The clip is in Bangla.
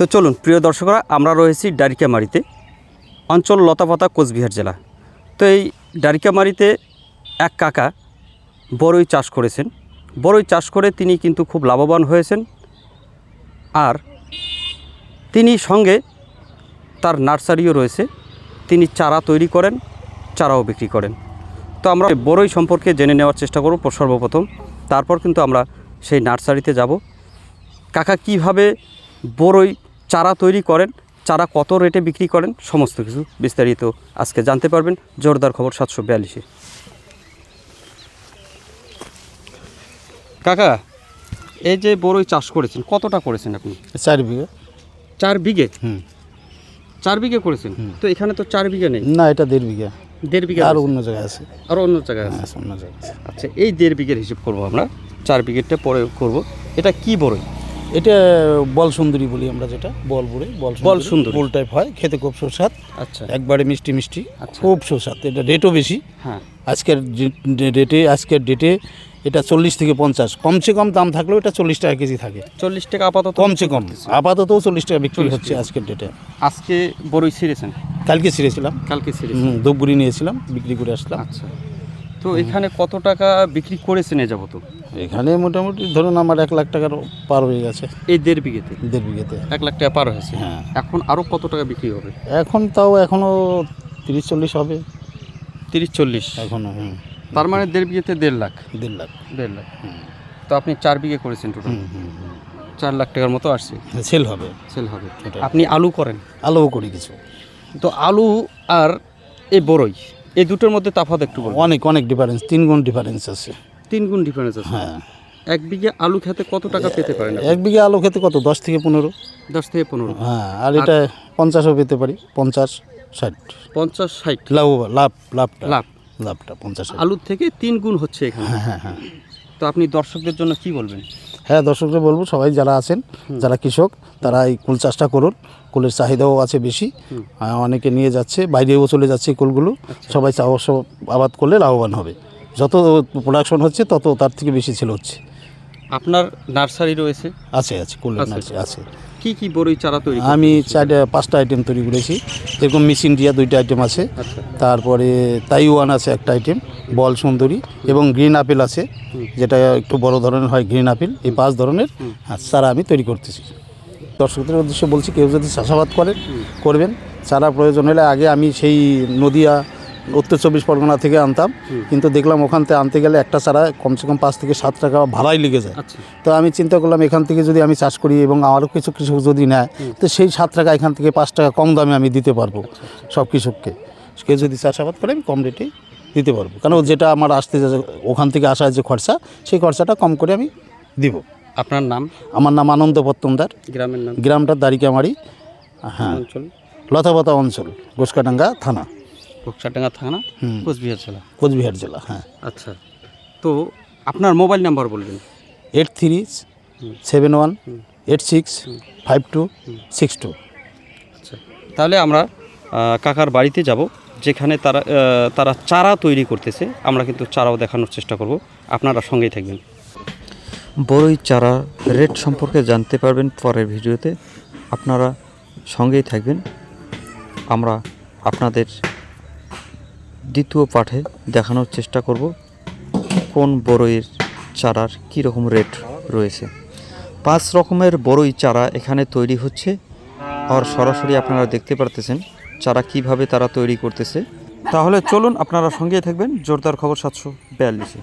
তো চলুন, প্রিয় দর্শকরা, আমরা রয়েছি ডারিকামারিতে, অঞ্চল লতাপাতা কোচবিহার জেলা। তো এই ডারিকামারিতে এক কাকা বড়ই চাষ করেছেন। বড়ই চাষ করে তিনি কিন্তু খুব লাভবান হয়েছেন। আর তিনি সঙ্গে তার নার্সারিও রয়েছে। তিনি চারা তৈরি করেন, চারাও বিক্রি করেন। তো আমরা বড়ই সম্পর্কে জেনে নেওয়ার চেষ্টা করব সর্বপ্রথম। তারপর কিন্তু আমরা সেই নার্সারিতে যাব। কাকা, কীভাবে বড়ই চারা তৈরি করেন চারা কত রেটে বিক্রি করেন সমস্ত কিছু বিস্তারিত আজকে জানতে পারবেন। জোরদার খবর সাতশো বিয়াল্লিশে। কাকা এই যে বড়ই চাষ করেছেন কতটা করেছেন আপনি? চার বিঘে। চার বিঘে? হুম। চার বিঘে করেছেন? তো এখানে তো চার বিঘে নেই? না এটা দেড় বিঘা। দেড় বিঘা আর অন্য জায়গায় আছে। আর অন্য জায়গায় আছে? হ্যাঁ অন্য জায়গায় আচ্ছা এই দেড় বিঘের হিসেব করব আমরা। চার বিঘেরটা পরে করব। এটা কি বড়ই? এটা বল সুন্দরী বলি আমরা যেটা বল বুড়ে বল বল সুন্দরী। বল টাইপ হয় খেতে খুব সুস্বাদ। আচ্ছা। একবারে মিষ্টি মিষ্টি আচ্ছা। খুব সুস্বাদ। এটা রেটও বেশি। হ্যাঁ। আজকের ডেটে আজকের ডেটে এটা চল্লিশ থেকে পঞ্চাশ। কমসে কম দাম থাকলেও এটা চল্লিশ টাকা কেজি থাকে। চল্লিশ টাকা আপাতত কমসে কম। আপাতত চল্লিশ টাকা বিক্রি হচ্ছে আজকের ডেটে আজকে বড়ই ছিঁড়েছেন। কালকে ছিঁড়েছিলাম। কালকে হুম, ধূপগুড়ি নিয়েছিলাম বিক্রি করে আসলাম। আচ্ছা। তো এখানে কত টাকা বিক্রি করেছেন এ যাবত? এখানে মোটামুটি ধরুন আমার এক লাখ টাকার পার হয়ে গেছে। এই দেড় বিঘেতে? দেড় বিঘেতে। এক লাখ টাকা পার হয়েছে। হ্যাঁ। এখন আরও কত টাকা বিক্রি হবে? এখন তাও এখনও তিরিশ চল্লিশ হবে। তিরিশ চল্লিশ? এখনও হুম। তার মানে দেড় বিঘেতে দেড় লাখ? দেড় লাখ। দেড় লাখ। হুম। তো আপনি চার বিঘে করেছেন টোটাল হুম, হুম, হুম। চার লাখ টাকার মতো আসছে। সেল হবে। সেল হবে। আপনি আলু করেন? আলুও করি কিছু। তো আলু আর এই বড়ই এই দুটোর মধ্যে তাফাত একটু বলুন অনেক অনেক ডিফারেন্স তিন গুণ ডিফারেন্স আছে। তিন গুণ ডিফারেন্স আছে? হ্যাঁ। এক বিঘে আলু খেতে কত টাকা পেতে পারেন এক বিঘা আলু খেতে কত? দশ থেকে পনেরো? দশ থেকে পনেরো। হ্যাঁ আর এটা পঞ্চাশও পেতে পারি পঞ্চাশ ষাট। পঞ্চাশ ষাট? লাভ লাভ লাভটা। লাভ। লাভটা পঞ্চাশ। আলুর থেকে তিন গুণ হচ্ছে এখানে। হ্যাঁ হ্যাঁ হ্যাঁ। তো আপনি দর্শকদের জন্য কি বলবেন? হ্যাঁ দর্শকদের বলব সবাই যারা আছেন যারা কৃষক তারা এই কুল চাষটা করুন। কুলের চাহিদাও আছে বেশি। অনেকে নিয়ে যাচ্ছে বাইরেও চলে যাচ্ছে কুলগুলো। সবাই চাষ আবাদ করলে লাভবান হবে। যত প্রোডাকশন হচ্ছে তত তার থেকে বেশি ছিল হচ্ছে। আপনার নার্সারি রয়েছে? আছে আছে কুলের নার্সারি আছে। কি কি বড়ই চারা তৈরি আমি চারটে পাঁচটা আইটেম তৈরি করেছি। যেরকম মিস ইন্ডিয়া দুইটা আইটেম আছে। আচ্ছা। তারপরে তাইওয়ান আছে একটা আইটেম বল সুন্দরী এবং গ্রিন আপেল আছে যেটা একটু বড় ধরনের হয় গ্রিন আপেল এই পাঁচ ধরনের চারা আমি তৈরি করতেছি। দর্শকদের উদ্দেশ্যে বলছি কেউ যদি চাষাবাদ করেন করবেন। চারা প্রয়োজন হলে আগে আমি সেই নদিয়া উত্তর চব্বিশ পরগনা থেকে আনতাম। কিন্তু দেখলাম ওখান থেকে আনতে গেলে একটা চারা কমসে কম পাঁচ থেকে সাত টাকা ভাড়াই লেগে যায়। আচ্ছা। তো আমি চিন্তা করলাম এখান থেকে যদি আমি চাষ করি এবং আরও কিছু কৃষক যদি নেয় তো সেই সাত টাকা এখান থেকে পাঁচ টাকা কম দামে আমি দিতে পারব সব কৃষককে। কেউ যদি চাষাবাদ করে আমি কম রেটেই দিতে পারব। কারণ যেটা আমার আসতে যা- ওখান থেকে আসার যে খরচা সেই খরচাটা কম করে আমি দিব। আপনার নাম? আমার নাম আনন্দ পত্তমদার গ্রামের নাম? গ্রামটা দারিকামারি হ্যাঁ। অঞ্চল? লতাপাতা অঞ্চল গোসকাডাঙ্গা থানা। বক্সাডাঙ্গা থানা কোচবিহার জেলা। কোচবিহার জেলা হ্যাঁ। আচ্ছা তো আপনার মোবাইল নাম্বার বলবেন? Eight three seven one eight six five two six two. আচ্ছা তাহলে আমরা কাকার বাড়িতে যাব যেখানে তারা তারা চারা তৈরি করতেছে। আমরা কিন্তু চারাও দেখানোর চেষ্টা করব। আপনারা সঙ্গেই থাকবেন। বড়ই চারা রেট সম্পর্কে জানতে পারবেন পরের ভিডিওতে। আপনারা সঙ্গেই থাকবেন। আমরা আপনাদের দ্বিতীয় পাঠে দেখানোর চেষ্টা করব কোন বড়ইয়ের চারার কী রকম রেট রয়েছে। পাঁচ রকমের বড়ই চারা এখানে তৈরি হচ্ছে, আর সরাসরি আপনারা দেখতে পারতেছেন চারা কীভাবে তারা তৈরি করতেছে। তাহলে চলুন আপনারা সঙ্গে থাকবেন, জোরদার খবর সাতশো বিয়াল্লিশে।